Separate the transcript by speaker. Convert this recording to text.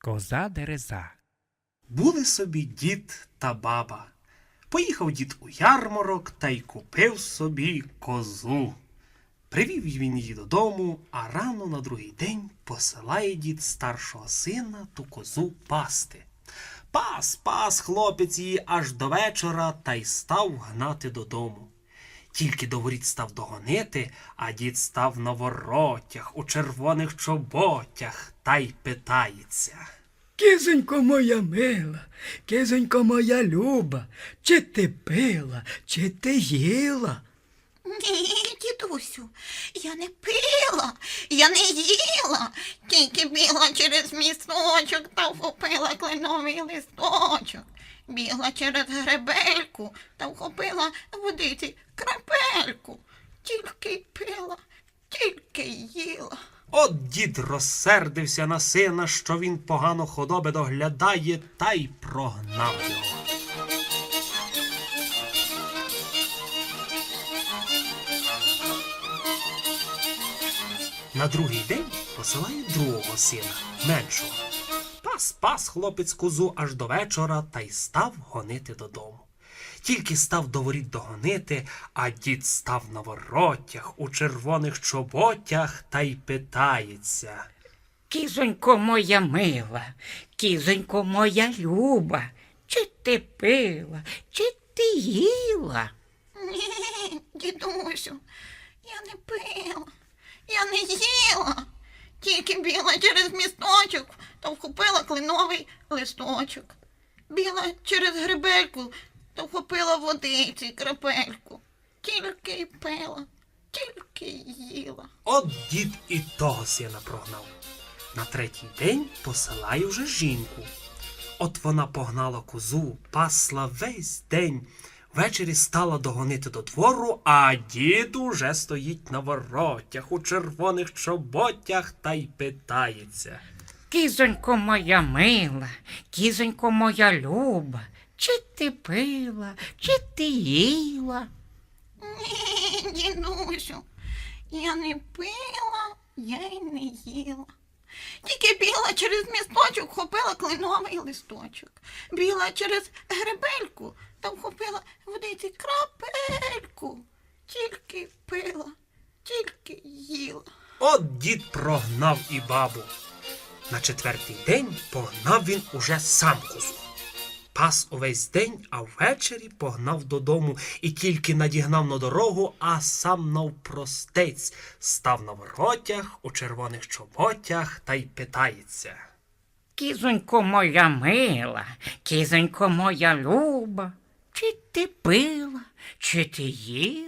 Speaker 1: Коза дереза.
Speaker 2: Були собі дід та баба. Поїхав дід у ярмарок та й купив собі козу. Привів він її додому, а рано на другий день посилає дід старшого сина ту козу пасти. Пас, пас, хлопець її аж до вечора та й став гнати додому. Тільки до воріт став догонити, а дід став на воротях у червоних чоботях та й питається.
Speaker 3: Кизонько моя мила, кизонько моя люба, чи ти пила, чи ти їла?
Speaker 4: Дідусю, я не пила, я не їла, тільки бігла через місточок та вхопила кленовий листочок. Бігла через гребельку та вхопила водиці крапельку. Тільки пила, тільки їла.
Speaker 2: От дід розсердився на сина, що він погано худоби доглядає, та й прогнав його. На другий день посилає другого сина, меншого. Пас пас хлопець козу аж до вечора та й став гонити додому. Тільки став до воріт догонити, а дід став на воротях у червоних чоботях та й питається.
Speaker 5: Кізонько моя мила, кізонько моя люба, чи ти пила, чи ти їла?
Speaker 4: Ні, дідусю, я не пила, я. Тільки бігла через місточок та вхопила кленовий листочок. Бігла через гребельку та вхопила водиці крапельку. Тільки й пила, тільки й їла.
Speaker 2: От дід і того сина прогнав. На третій день посилає вже жінку. От вона погнала козу, пасла весь день. Ввечері стала догонити до двору, а дід уже стоїть на воротях у червоних чоботях та й питається.
Speaker 5: Кізонько моя мила, кізонько моя люба, чи ти пила, чи ти їла?
Speaker 4: Ні, дідусю, я не пила, я й не їла. Тільки бігла через місточок, вхопила кленовий листочок. Бігла через гребельку та вхопила водиці крапельку. Тільки пила, тільки їла.
Speaker 2: От дід прогнав і бабу. На четвертий день погнав він уже сам козу. Пас увесь день, а ввечері погнав додому і тільки надігнав на дорогу, а сам навпростець став на воротях у червоних чоботях та й питається.
Speaker 5: Кізонько моя мила, кізонько моя люба, чи ти пила, чи ти їла?